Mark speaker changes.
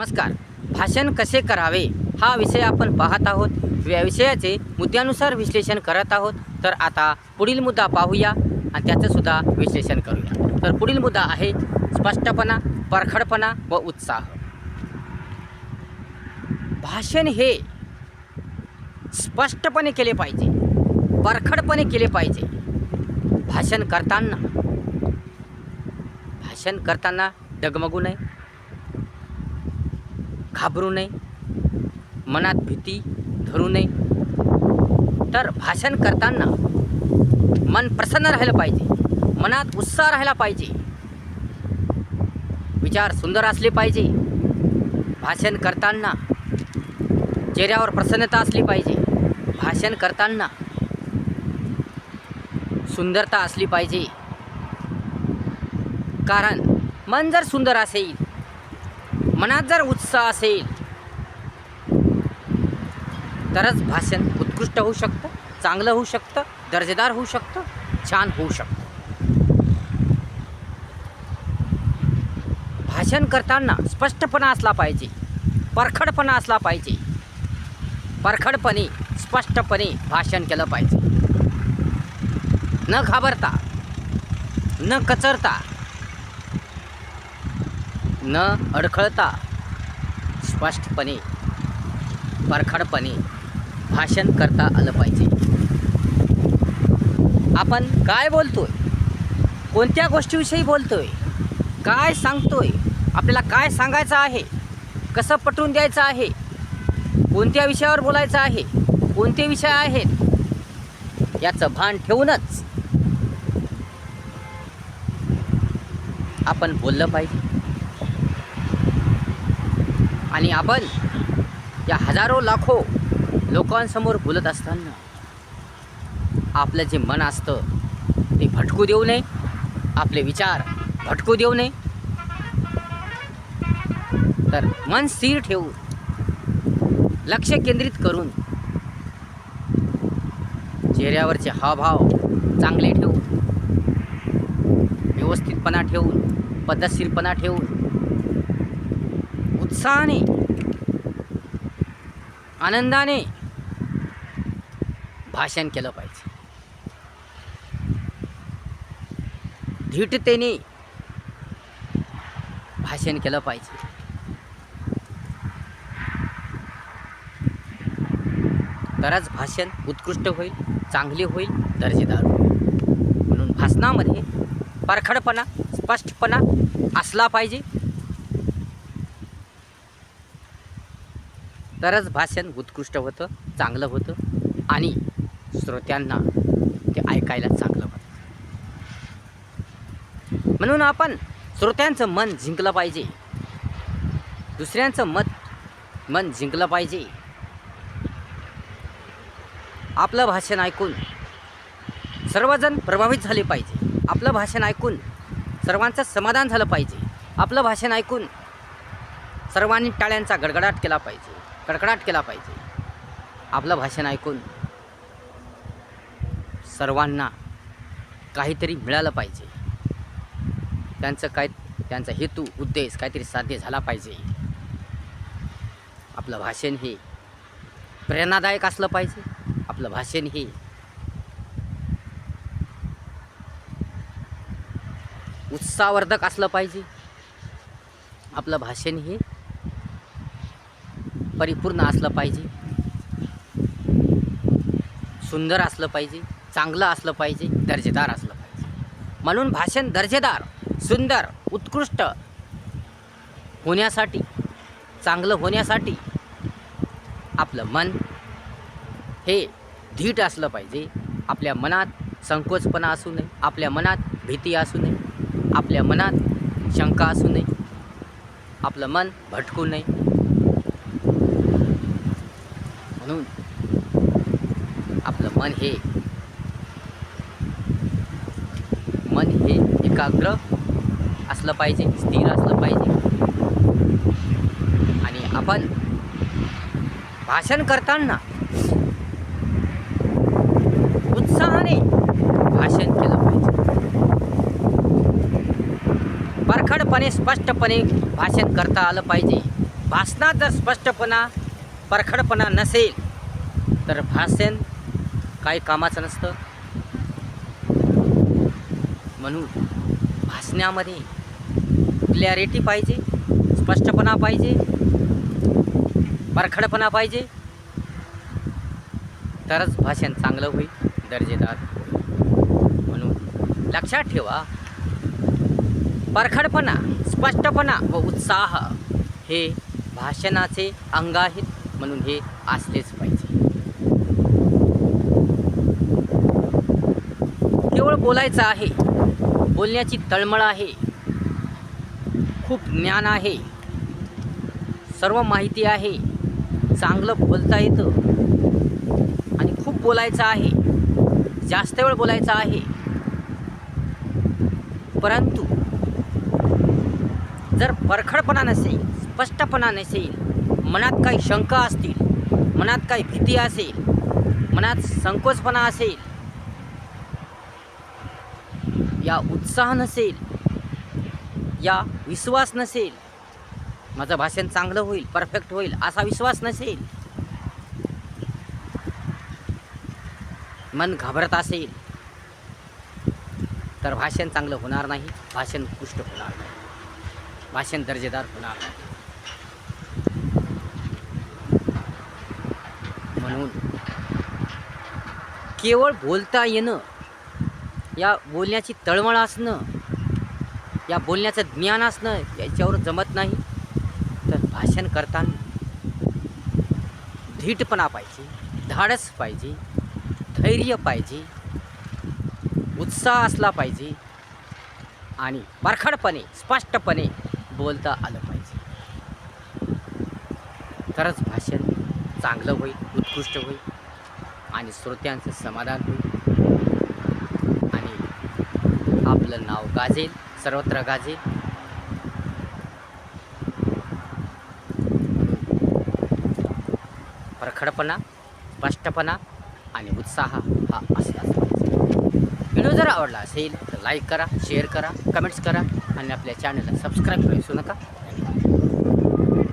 Speaker 1: नमस्कार. भाषण कसे करावे हा विषय आपण पाहत आहोत. या विषयाचे मुद्द्यानुसार विश्लेषण करत आहोत. तर आता पुढील मुद्दा पाहूया आणि त्याचं सुद्धा विश्लेषण करूया. तर पुढील मुद्दा आहे स्पष्टपणा परखडपणा व उत्साह. भाषण हे स्पष्टपणे केले पाहिजे परखडपणे केले पाहिजे. भाषण करताना भाषण करताना डगमगू नये. घाबरू नये मनात भीती धरू नये. तर भाषण करताना मन प्रसन्न राहिलं पाहिजे मनात उत्साह राहिला पाहिजे. विचार सुंदर असले पाहिजे. भाषण करताना चेहऱ्यावर प्रसन्नता असली पाहिजे. भाषण करताना सुंदरता असली पाहिजे. कारण मन जर सुंदर असेल मनात जर उत्साह असेल तरच भाषण उत्कृष्ट होऊ शकतं चांगलं होऊ शकतं दर्जेदार होऊ शकतं छान होऊ शकतं. भाषण करताना स्पष्टपणा असला पाहिजे परखडपणा असला पाहिजे. परखडपणे स्पष्टपणे भाषण केलं पाहिजे. न घाबरता न कचरता न अडखळता स्पष्टपणे परखडपणे भाषण करता आलं पाहिजे. आपण काय बोलतोय? कोणत्या गोष्टीविषयी बोलतोय? काय सांगतोय? आपल्याला काय सांगायचं आहे? कसं पटवून द्यायचं आहे? कोणत्या विषयावर बोलायचं आहे? कोणते विषय आहेत? याचं भान ठेवूनच आपण बोललं पाहिजे. आणि आपण या हजारो लाखो लोकांसमोर बोलत असताना आपलं जे मन असतं ते भटकू देऊ नये आपले विचार भटकू देऊ नये. तर मन स्थिर ठेवून लक्ष केंद्रित करून चेहऱ्यावरचे हावभाव चांगले ठेवून व्यवस्थितपणा ठेवून पद्धतशीरपणा ठेवून उत्साहाने आनंदाने भाषण केलं पाहिजे धीटतेने भाषण केलं पाहिजे तरच भाषण उत्कृष्ट होईल चांगले होईल दर्जेदार होईल म्हणून भाषणामध्ये परखडपणा स्पष्टपणा असला पाहिजे तरच भाषण उत्कृष्ट होतं चांगलं होतं आणि श्रोत्यांना ते ऐकायला चांगलं होतं. म्हणून आपण श्रोत्यांचं मन जिंकलं पाहिजे. दुसऱ्यांचं मत मन जिंकलं पाहिजे. आपलं भाषण ऐकून सर्वजण प्रभावित झाले पाहिजे. आपलं भाषण ऐकून सर्वांचं समाधान झालं पाहिजे. आपलं भाषण ऐकून सर्वांनी टाळ्यांचा गडगडाट केला पाहिजे. कडकडाट केला पाहिजे. आपलं भाषण ऐकून सर्वांना काहीतरी मिळालं पाहिजे. त्यांचं काय त्यांचा हेतू उद्देश काहीतरी साध्य झाला पाहिजे. आपलं भाषण हे प्रेरणादायक असलं पाहिजे. आपलं भाषण हे उत्साहवर्धक असलं पाहिजे. आपलं भाषण हे परिपूर्ण असलं पाहिजे. सुंदर असलं पाहिजे चांगलं असलं पाहिजे दर्जेदार असलं पाहिजे. म्हणून भाषण दर्जेदार सुंदर उत्कृष्ट होण्यासाठी चांगलं होण्यासाठी आपलं मन हे धीट असलं पाहिजे. आपल्या मनात संकोचपणा असू नये आपल्या मनात भीती असू नये आपल्या मनात शंका असू नये आपलं मन भटकू नये. म्हणून आपलं मन हे मन हे एकाग्र असलं पाहिजे स्थिर असलं पाहिजे. आणि आपण भाषण करताना उत्साहाने भाषण केलं पाहिजे. परखडपणे स्पष्टपणे भाषण करता आलं पाहिजे. भाषणात जर स्पष्टपणा परखडपणा नसेल तर भाषण काही कामाचं नसतं. म्हणून भाषणामध्ये क्लॅरिटी पाहिजे स्पष्टपणा पाहिजे परखडपणा पाहिजे. तरच भाषण चांगलं होईल दर्जेदार म्हणून लक्षात ठेवा परखडपणा स्पष्टपणा व उत्साह हे भाषणाचे अंग आहेत. म्हणून हे असलेच पाहिजे. केवळ बोलायचं आहे. बोलण्याची तळमळ आहे. खूप ज्ञान आहे. सर्व माहिती आहे. चांगलं बोलता येतं. आणि खूप बोलायचं आहे. जास्त वेळ बोलायचं आहे. परंतु जर परखडपणा नसेल स्पष्टपणा नसेल मनात काही शंका असतील मनात काही भीती असेल मनात संकोचपणा असेल या उत्साह नसेल या विश्वास नसेल माझं भाषण चांगलं होईल परफेक्ट होईल असा विश्वास नसेल मन घाबरत असेल तर भाषण चांगलं होणार नाही भाषण उत्कृष्ट होणार नाही भाषण दर्जेदार होणार नाही. म्हणून. केवळ बोलता येणं या बोलण्याची तळमळ असणं या बोलण्याचं ज्ञान असणं याच्यावर जमत नाही. तर भाषण करताना धीटपणा पाहिजे धाडस पाहिजे धैर्य पाहिजे उत्साह असला पाहिजे आणि परखडपणे स्पष्टपणे बोलता आलं पाहिजे. तरच भाषण चांगलं होईल उत्कृष्ट होईल आणि श्रोत्यांचं समाधान होईल. आणि आपलं नाव गाजेल सर्वत्र गाजेल. परखडपणा स्पष्टपणा आणि उत्साह हा असलाच व्हिडिओ जर आवडला असेल तर लाईक करा शेअर करा कमेंट्स करा आणि आपल्या चॅनलला सबस्क्राईब करू नका. धन्यवाद.